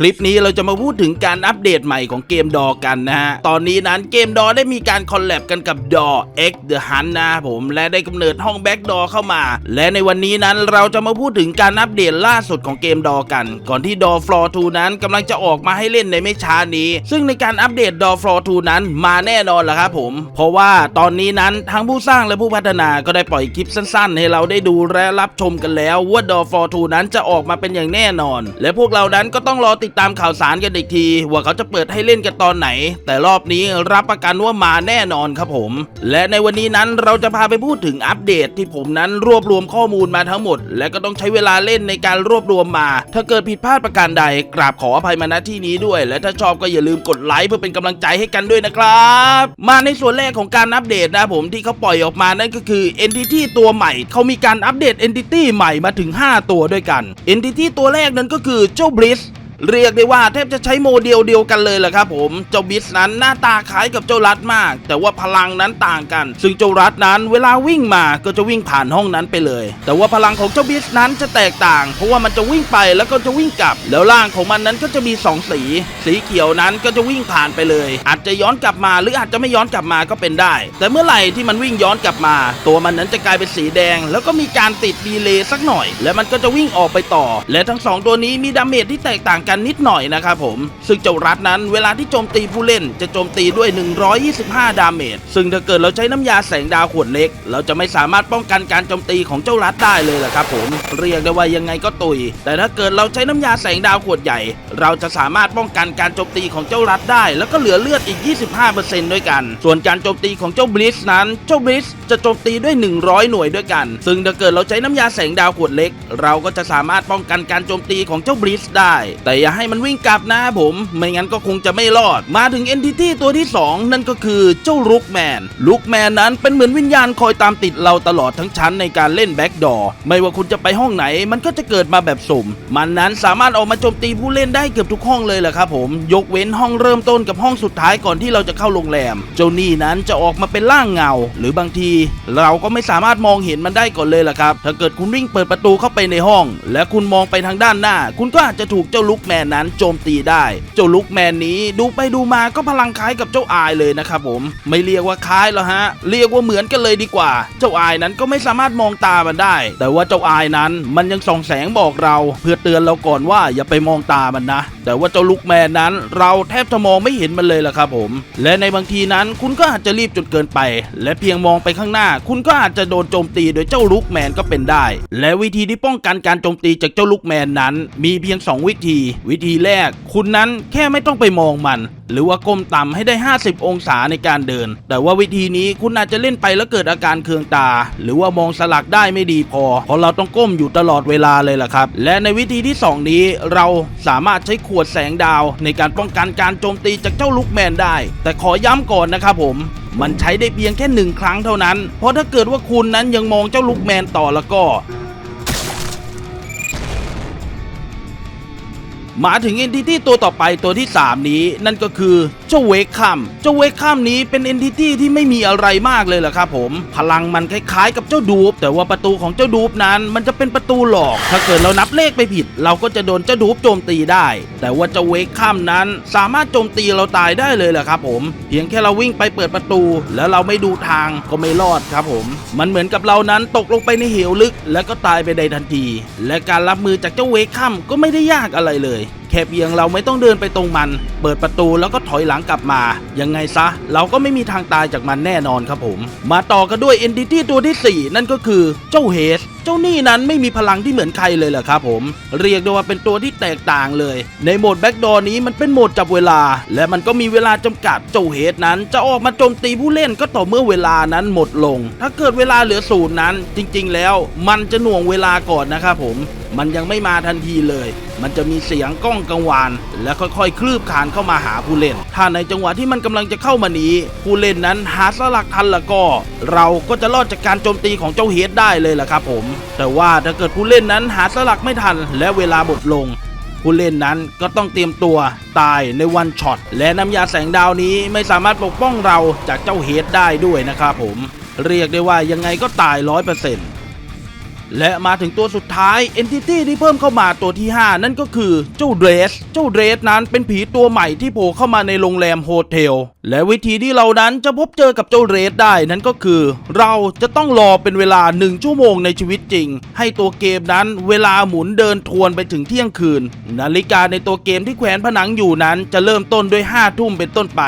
คลิปนี้เราจะมาพูดถึงการอัปเดตใหม่ของเกมดอกันนะฮะ ตอนนี้นั้นเกมดอได้มีการคอลแลบกันกับดอ X The Hunt นะครับผมและได้กำเนิดห้องแบ็กดอเข้ามา และในวันนี้นั้นเราจะมาพูดถึงการอัปเดตล่าสุดของเกมดอกัน ก่อนที่ดอฟลอร์2นั้นกำลังจะออกมาให้เล่นในไม่ช้านี้ ซึ่งในการอัปเดตดอฟลอร์2นั้นมาแน่นอนแหละครับผม เพราะว่าตอนนี้นั้นทั้งผู้สร้างและผู้พัฒนาก็ได้ปล่อยคลิปสั้น ๆ ให้เราได้ดูและรับชมกันแล้วว่าดอฟลอร์2นั้นจะออกมาเป็นอย่างแน่นอน และพวกเรานั้นก็ต้องรอติดตามข่าวสารกันอีกที ว่าเขาจะเปิดให้เล่นกันตอนไหน แต่รอบนี้รับประกันว่ามาแน่นอนครับผม และในวันนี้นั้นเราจะพาไปพูดถึงอัปเดตที่ผมนั้นรวบรวมข้อมูลมาทั้งหมด และก็ต้องใช้เวลาเล่นในการรวบรวมมา ถ้าเกิดผิดพลาดประการใด กราบขออภัยมาณที่นี้ด้วย และถ้าชอบก็อย่าลืมกดไลค์เพื่อเป็นกำลังใจให้กันด้วยนะครับ มาในส่วนแรกของการอัปเดตนะผมที่เขาปล่อยออกมานั่นก็คือ Entity ตัวใหม่เขามีการอัปเดต Entity ใหม่มาถึง 5 ตัวด้วยกัน Entity ตัวแรกนั้นก็คือเจ้า Bliss เรียกได้ว่าแทบจะใช้โมเดลเดียวกันเลยแหละครับผมเจ้าบิสนั้นหน้าตาคล้ายกับเจ้ารัดมาก แต่ว่าพลังนั้นต่างกัน ซึ่งเจ้ารัดนั้นเวลาวิ่งมาก็จะวิ่งผ่านห้องนั้นไปเลย แต่ว่าพลังของเจ้าบิสนั้นจะแตกต่าง เพราะว่ามันจะวิ่งไปแล้วก็จะวิ่งกลับ แล้วร่างของมันนั้นก็จะมี 2 สี สีเขียวนั้นก็จะวิ่งผ่านไปเลย อาจจะย้อนกลับมาหรืออาจจะไม่ย้อนกลับมาก็เป็นได้ แต่เมื่อไหร่ที่มันวิ่งย้อนกลับมา ตัวมันนั้นจะกลายเป็นสีแดง แล้วก็มีการติดดีเลย์สักหน่อย และมันก็จะวิ่งออกไปต่อ และทั้งสองตัวนี้มีดาเมจที่แตกต่างกันนิดหน่อยนะครับผมซึ่งเจ้ารัดนั้นเวลาที่โจมตีผู้เล่นจะโจมตีด้วย 125 ดาเมจซึ่งถ้าเกิดเราใช้น้ำยาแสงดาวขวดเล็ก เราจะไม่สามารถป้องกันการโจมตีของเจ้ารัดได้เลยแหละครับผมเรียกได้ว่ายังไงก็ตุย แต่ถ้าเกิดเราใช้น้ำยาแสงดาวขวดใหญ่ เราจะสามารถป้องกันการโจมตีของเจ้ารัดได้ แล้วก็เหลือเลือดอีก 20 5%ด้วยกัน ส่วนการโจมตีของเจ้าบลิสนั้น เจ้าบลิสจะโจมตีด้วย 100 หน่วยด้วยกัน ซึ่งถ้าเกิดเราใช้น้ำยาแสงดาวขวดเล็ก เราก็จะสามารถป้องกันการโจมตีของเจ้าบลิสได้ แต่อย่าให้มันวิ่งกลับนะครับผม ไม่งั้นก็คงจะไม่รอด มาถึงเอนติตี้ตัวที่ 2 นั่นก็คือเจ้าลุกแมนลุกแมนนั้นเป็นเหมือนวิญญาณคอยตามติดเราตลอดทั้งชั้นในการเล่นแบ็กดอร์ไม่ว่าคุณจะไปห้องไหน มันก็จะเกิดมาแบบสุ่ม มันนั้นสามารถออกมาโจมตีผู้เล่นได้เกือบทุกห้องเลยแหละครับผม ยกเว้นห้องเริ่มต้นกับห้องสุดท้ายก่อนที่เราจะเข้าโรงแรม เจ้านี่นั้นจะออกมาเป็นร่างเงา หรือบางที เราก็ไม่สามารถมองเห็นมันได้ก่อนเลยล่ะครับ ถ้าเกิดคุณวิ่งเปิดประตูเข้าไปในห้อง และคุณมองไปทางด้านหน้า คุณก็อาจจะถูกเจ้าลุกแมนนั้นโจมตีได้ เจ้าลุกแมนนี้ดูไปดูมาก็พลังคล้ายกับเจ้าอายเลยนะครับผม ไม่เรียกว่าคล้ายหรอกฮะ เรียกว่าเหมือนกันเลยดีกว่า เจ้าอายนั้นก็ไม่สามารถมองตามันได้ แต่ว่าเจ้าอายนั้นมันยังส่องแสงบอกเรา เพื่อเตือนเราก่อนว่าอย่าไปมองตามันนะ แต่ว่าเจ้าลุกแมนนั้น เราแทบจะมองไม่เห็นมันเลยล่ะครับผมและในบางทีนั้นคุณก็อาจจะรีบจนเกินไป และเพียงมองไปข้างหน้า คุณก็อาจจะโดนโจมตีโดยเจ้าลูกแมนก็เป็นได้ และวิธีที่ป้องกันการโจมตีจากเจ้าลูกแมนนั้น มีเพียง 2 วิธี วิธีแรก คุณนั้นแค่ไม่ต้องไปมองมัน หรือว่าก้มต่ำให้ได้ 50 องศาในการเดิน แต่ว่าวิธีนี้คุณอาจจะเล่นไปแล้วเกิดอาการเคืองตา หรือว่ามองสลักได้ไม่ดีพอ เพราะเราต้องก้มอยู่ตลอดเวลาเลยล่ะครับ และในวิธีที่ 2 นี้เราสามารถใช้ขวดแสงดาว ในการป้องกันการโจมตีจากเจ้าลุกแมนได้ แต่ขอย้ำก่อนนะครับผมมันใช้ได้เพียงแค่หนึ่งครั้งเท่านั้น เพราะถ้าเกิดว่าคุณนั้นยังมองเจ้าลุกแมนต่อแล้วก็ มาถึงเอนติตี้ตัวต่อไปตัวที่ 3 นี้ นั่นก็คือ เจ้าเวกคัมเจ้าเวกคัมนี้เป็นเอนติตี้ที่ไม่มีอะไรมากเลยล่ะครับผม พลังมันคล้ายๆ กับเจ้าดูปแต่ว่าประตูของเจ้าดูปนั้น มันจะเป็นประตูหลอก ถ้าเกิดเรานับเลขไปผิด เราก็จะโดนเจ้าดูปโจมตีได้ แต่ว่าเจ้าเวกคัมนั้นสามารถโจมตีเราตายได้เลยแหละครับผม เพียงแค่เราวิ่งไปเปิดประตู แล้วเราไม่ดูทางก็ไม่รอดครับผม มันเหมือนกับเรานั้นตกลงไปในเหวลึก แล้วก็ตายไปในทันที และการรับมือจากเจ้าเวกคัมก็ไม่ได้ยากอะไรเลย แค่เพียงเราไม่ต้องเดินไปตรงมัน เปิดประตูแล้วก็ถอยหลังกลับมา ยังไงซะ เราก็ไม่มีทางตายจากมันแน่นอนครับผม มาต่อกันด้วย Entity ตัวที่ 4 นั่นก็คือเจ้าเฮสเจ้านี่นั้นไม่มีพลังที่เหมือนใครเลยแหละครับผม เรียกได้ว่าเป็นตัวที่แตกต่างเลย ในโหมดแบ็กดอร์นี้มันเป็นโหมดจับเวลา และมันก็มีเวลาจำกัดเจ้าเฮสนั้น จะออกมาโจมตีผู้เล่นก็ต่อเมื่อเวลานั้นหมดลง ถ้าเกิดเวลาเหลือศูนย์นั้น จริง ๆ แล้ว มันจะหน่วงเวลาก่อนนะครับผม มันยังไม่มาทันทีเลย มันจะมีเสียงก้องกังวาน และค่อยๆ คลืบคานเข้ามาหาผู้เล่น ถ้าในจังหวะที่มันกำลังจะเข้ามาหนีผู้เล่นนั้นหาสลักทันแล้วก็ เราก็จะรอดจากการโจมตีของเจ้าเฮดได้เลยล่ะครับผม แต่ว่าถ้าเกิดผู้เล่นนั้นหาสลักไม่ทัน และเวลาหมดลงผู้เล่นนั้นก็ต้องเตรียมตัวตายในวันช็อต และน้ำยาแสงดาวนี้ไม่สามารถปกป้องเราจากเจ้าเฮดได้ด้วยนะครับผม เรียกได้ว่ายังไงก็ตายร้อยเปอร์เซ็นต์ และมาถึงตัวสุดท้าย Entity ที่เพิ่มเข้ามาตัวที่ 5 นั่นก็คือเจ้าเดรส เจ้าเดรสนั้นเป็นผีตัวใหม่ที่โผล่เข้ามาในโรงแรมโฮเทล และวิธีที่เรานั้นจะพบเจอกับเจ้าเดรสได้นั่นก็คือ เราจะต้องรอเป็นเวลา 1 ชั่วโมงในชีวิตจริง ให้ตัวเกมนั้นเวลาหมุนเดินทวนไปถึงเที่ยงคืน นาฬิกาในตัวเกมที่แขวนผนังอยู่นั้นจะเริ่มต้นด้วย5ทุ่มเป็นต้นไป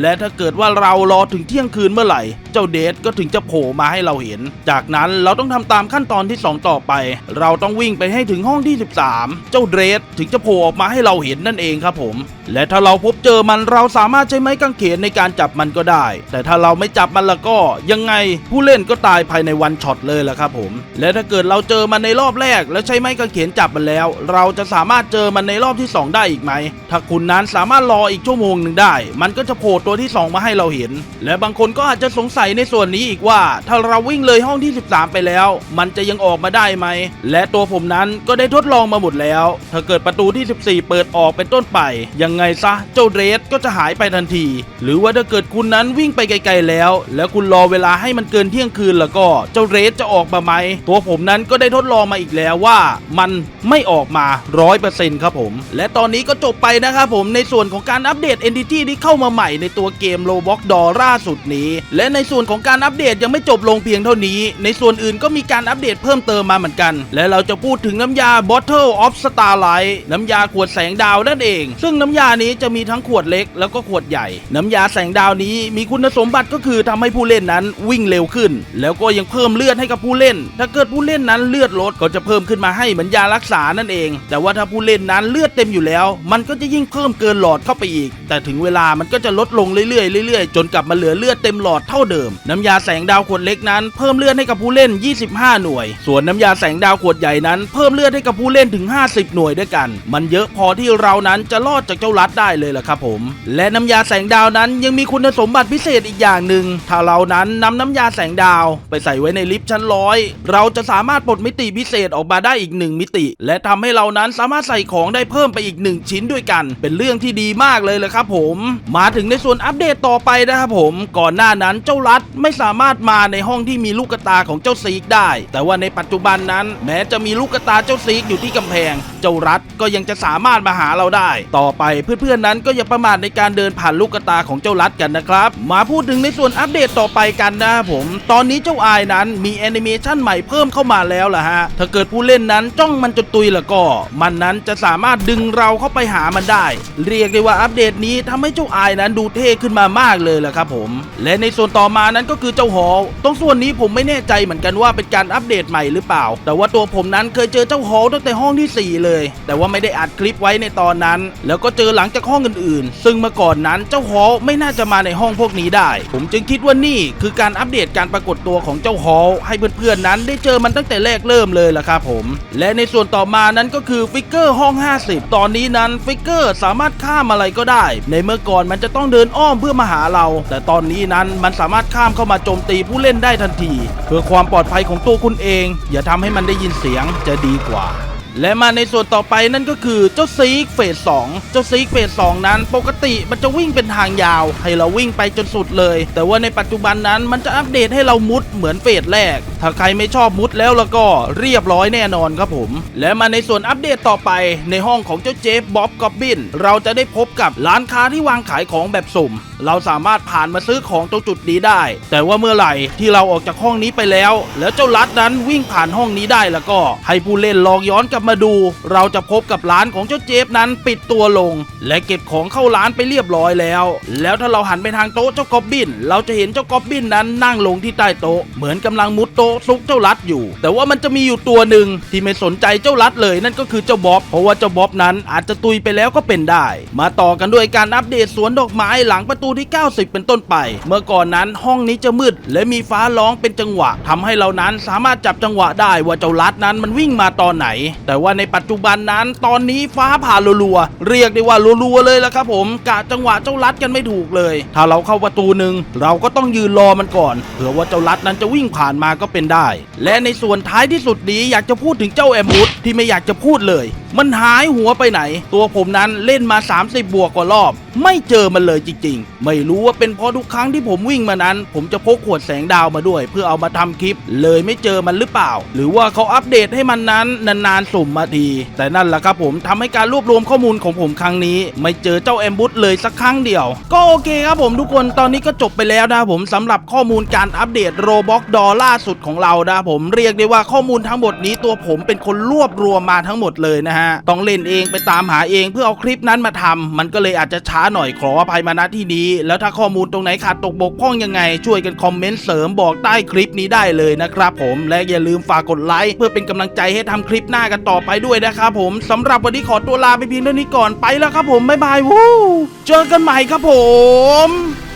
และถ้าเกิดว่าเรารอถึงเที่ยงคืนเมื่อไหร่ เจ้าเดทก็ถึงจะโผล่มาให้เราเห็น จากนั้นเราต้องทำตามขั้นตอนที่ 2 ต่อไป เราต้องวิ่งไปให้ถึงห้องที่ 13 เจ้าเดทถึงจะโผล่ออกมาให้เราเห็นนั่นเองครับผม และถ้าเราพบเจอมันเราสามารถใช้ไม้กางเขนในการจับมันก็ได้ แต่ถ้าเราไม่จับมันแล้วก็ยังไงผู้เล่นก็ตายภายในวันช็อตเลยละครับผม และถ้าเกิดเราเจอมันในรอบแรก แล้วใช้ไม้กางเขนจับมันแล้ว เราจะสามารถเจอมันในรอบที่ 2 ได้อีกไหม ถ้าคุณนั้นสามารถรออีกชั่วโมงหนึ่งได้ มันก็จะโผล่ตัวที่ 2 มาให้เราเห็น และบางคนก็อาจจะสงสัยในส่วนนี้อีกว่า ถ้าเราวิ่งเลยห้องที่ 13 ไปแล้ว มันจะยังออกมาได้ไหม และตัวผมนั้นก็ได้ทดลองมาหมดแล้ว ถ้าเกิดประตูที่ 14 เปิดออกเป็นต้นไป ยังไงซะเจ้าเรสก็จะหายไปทันที หรือว่าถ้าเกิดคุณนั้นวิ่งไปไกล ๆแล้ว แล้วคุณรอเวลาให้มันเกินเที่ยงคืนแล้วก็เจ้าเรสจะออกมาไหมตัวผมนั้นก็ได้ทดลองมาอีกแล้วว่า มันไม่ออกมา100%ครับผม และตอนนี้ก็จบไปนะครับผมในส่วนของการอัปเดต Entity ที่เข้ามาใหม่ในตัวเกม Roblox d o ล่าสุดนี้ และในส่วนของการอัปเดตยังไม่จบลงเพียงเท่านี้ ในส่วนอื่นก็มีการอัปเดตเพิ่มเติมมาเหมือนกัน และเราจะพูดถึงน้ำยา Bottle of Starlight น้ำยาขวดแสงดาวนั่นเอง ซึ่งน้ำยานี้จะมีทั้งขวดเล็กแล้วก็ขวดใหญ่ น้ำยาแสงดาวนี้มีคุณสมบัติก็คือทำให้ผู้เล่นนั้นวิ่งเร็วขึ้น แล้วก็ยังเพิ่มเลือดให้กับผู้เล่น ถ้าเกิดผู้เล่นนั้นเลือดลดก็จะเพิ่มขึ้นมาให้เหมือนยารักษานั่นเอง แต่ว่าถ้าผู้เล่นนั้นเลือดเต็มอยู่แล้ว มันก็จะยิ่งเพิ่มเกินหลอดเข้าไปอีก แต่ถึงเวลามันก็จะลดลงเรื่อยๆเรื่อยๆ จนกลับมาเหลือเลือดเต็มหลอดเท่าเดิม น้ำยาแสงดาวขวดเล็กนั้นเพิ่มเลือดให้กับผู้เล่น 25 หน่วย ส่วนน้ำยาแสงดาวขวดใหญ่นั้นเพิ่มเลือดให้กับผู้เล่นถึง 50 หน่วยด้วยกัน มันเยอะพอที่เรานั้นจะรอดจากเจ้ารัดได้เลยล่ะครับผม และน้ำยาแสงดาวนั้นยังมีคุณสมบัติพิเศษอีกอย่างหนึ่งถ้าเรานั้นนำน้ำยาแสงดาว ไปใส่ไว้ในลิฟต์ชั้นร้อยเราจะสามารถปลดมิติพิเศษออกมาได้อีกหนึ่งมิติ และทำให้เรานั้นสามารถใส่ของได้เพิ่มไปอีกหนึ่งชิ้นด้วยกัน เป็นเรื่องที่ดีมากเลยเลยครับผม มาถึงในส่วน่วนอัปเดตต่อไปนะครับผม ก่อนหน้านั้นเจ้ารัดไม่สามารถมาในห้องที่มีลูกตาของเจ้าซีกได้ แต่ว่าในปัจจุบันนั้น แม้จะมีลูกตาเจ้าซีกอยู่ที่กำแพง เจ้ารัดก็ยังจะสามารถมาหาเราได้ ต่อไปเพื่อนๆนั้นก็อย่าประมาทในการเดินผ่านลูกตาของเจ้ารัดกันนะครับ มาพูดถึงในส่วนอัปเดตต่อไปกันนะครับผม ตอนนี้เจ้าอายนั้นมีแอนิเมชันใหม่เพิ่มเข้ามาแล้วล่ะฮะถ้าเกิดผู้เล่นนั้นจ้องมันจนตุยแล้วก็ มันนั้นจะสามารถดึงเราเข้าไปหามันได้ เรียกได้ว่าอัปเดตนี้ทำให้เจ้าอายนั้นดูเเท่ขึ้นมามากเลยล่ะครับผม และในส่วนต่อมานั้นก็คือเจ้าฮอตรงส่วนนี้ผมไม่แน่ใจเหมือนกันว่าเป็นการอัปเดตใหม่หรือเปล่า แต่ว่าตัวผมนั้นเคยเจอเจ้าฮอตั้งแต่ห้องที่ 4 เลย แต่ว่าไม่ได้อัดคลิปไว้ในตอนนั้น แล้วก็เจอหลังจากห้องอื่นๆ ซึ่งเมื่อก่อนนั้นเจ้าฮอไม่น่าจะมาในห้องพวกนี้ได้ ผมจึงคิดว่านี่คือการอัปเดตการปรากฏตัวของเจ้าฮอให้เพื่อนๆนั้นได้เจอมันตั้งแต่แรกเริ่มเลยล่ะครับผม และในส่วนต่อมานั้นก็คือฟิกเกอร์ห้อง 50 ตอนนี้นั้นฟิกเกอร์สามารถข้ามอะไรก็ได้ ในเมื่อก่อนมันจะต้องเดินอ้อมเพื่อมาหาเรา แต่ตอนนี้นั้นมันสามารถข้ามเข้ามาโจมตีผู้เล่นได้ทันที เพื่อความปลอดภัยของตัวคุณเอง อย่าทำให้มันได้ยินเสียงจะดีกว่า และมาในส่วนต่อไปนั่นก็คือเจ้าซีกเฟส2เจ้าซีกเฟส2นั้น ปกติมันจะวิ่งเป็นทางยาว ให้เราวิ่งไปจนสุดเลย แต่ว่าในปัจจุบันนั้นมันจะอัปเดตให้เรามุดเหมือนเฟสแรก ถ้าใครไม่ชอบมุดแล้วแล้วก็เรียบร้อยแน่นอนครับผม และมาในส่วนอัปเดตต่อไปในห้องของเจ้าเจฟบ๊อบกอบบินเราจะได้พบกับร้านค้าที่วางขายของแบบสุ่ม เราสามารถผ่านมาซื้อของตรงจุดนี้ได้ แต่ว่าเมื่อไหร่ที่เราออกจากห้องนี้ไปแล้ว แล้วเจ้าลัดนั้นวิ่งผ่านห้องนี้ได้แล้วก็ให้ผู้เล่นลองย้อนกลับมาดู เราจะพบกับร้านของเจ้าเจฟนั้นปิดตัวลง และเก็บของเข้าร้านไปเรียบร้อยแล้ว แล้วถ้าเราหันไปทางโต๊ะเจ้ากอบบิน เราจะเห็นเจ้ากอบบินนั้นนั่งลงที่ใต้โต๊ะเหมือนกำลังมุดโต๊ะซุกเจ้าลัดอยู่ แต่ว่ามันจะมีอยู่ตัวหนึ่งที่ไม่สนใจเจ้าลัดเลย นั่นก็คือเจ้าบ๊อบเพราะว่าเจ้าบ๊อบนั้นอาจจะตุยไปแล้วก็เป็นได้ มาต่อกันด้วยการอัปเดตสวนดอกไม้หลังประตูที่ 90 เป็นต้นไป เมื่อก่อนนั้นห้องนี้จะมืด และมีฟ้าร้องเป็นจังหวะทำให้เรานั้นสามารถจับจังหวะได้ว่าเจ้าลัดนั้นมันวิ่งมาตอนไหนแต่ว่าในปัจจุบันนั้นตอนนี้ฟ้าผ่ารัวๆเรียกได้ว่ารัวๆเลยละครับผมกะจังหวะเจ้าลัดกันไม่ถูกเลย ถ้าเราเข้าประตูหนึ่งเราก็ต้องยืนรอมันก่อนเผื่อว่าเจ้าลัดนั้นจะวิ่งผ่านมาก็เป็นได้ และในส่วนท้ายที่สุดนี้อยากจะพูดถึงเจ้าแอมบูดที่ไม่อยากจะพูดเลยมันหายหัวไปไหน ตัวผมนั้นเล่นมา 30 บวกกว่ารอบ ไม่เจอมันเลยจริง ๆ ไม่รู้ว่าเป็นเพราะทุกครั้งที่ผมวิ่งมานั้น ผมจะพกขวดแสงดาวมาด้วย เพื่อเอามาทำคลิป เลยไม่เจอมันหรือเปล่า หรือว่าเขาอัปเดตให้มันนั้นนานๆสุ่มมาที แต่นั่นแหละครับผมทำให้การรวบรวมข้อมูลของผมครั้งนี้ ไม่เจอเจ้าแอมบูสเลยสักครั้งเดียว ก็โอเคครับผมทุกคนตอนนี้ก็จบไปแล้วนะผมสำหรับข้อมูลการอัปเดตโรบ็อกดอล่าสุดของเรานะผมเรียกได้ว่าข้อมูลทั้งหมดนี้ตัวผมเป็นคนรวบรวมมาทั้งหมดเลยนะฮะต้องเล่นเองไปตามหาเองเพื่อเอาคลิปนั้นมาทำมันก็เลยอาจจะช้าหน่อยขออภัยมาณที่นี้ แล้วถ้าข้อมูลตรงไหนขาดตกบกพร่องยังไง ช่วยกันคอมเมนต์เสริมบอกใต้คลิปนี้ได้เลยนะครับผมและอย่าลืมฝากกดไลค์เพื่อเป็นกำลังใจให้ทำคลิปหน้ากันต่อไปด้วยนะครับผมสำหรับวันนี้ขอตัวลาไปเพียงเท่านี้ก่อนไปแล้วครับผมบ๊ายบายวู้เจอกันใหม่ครับผม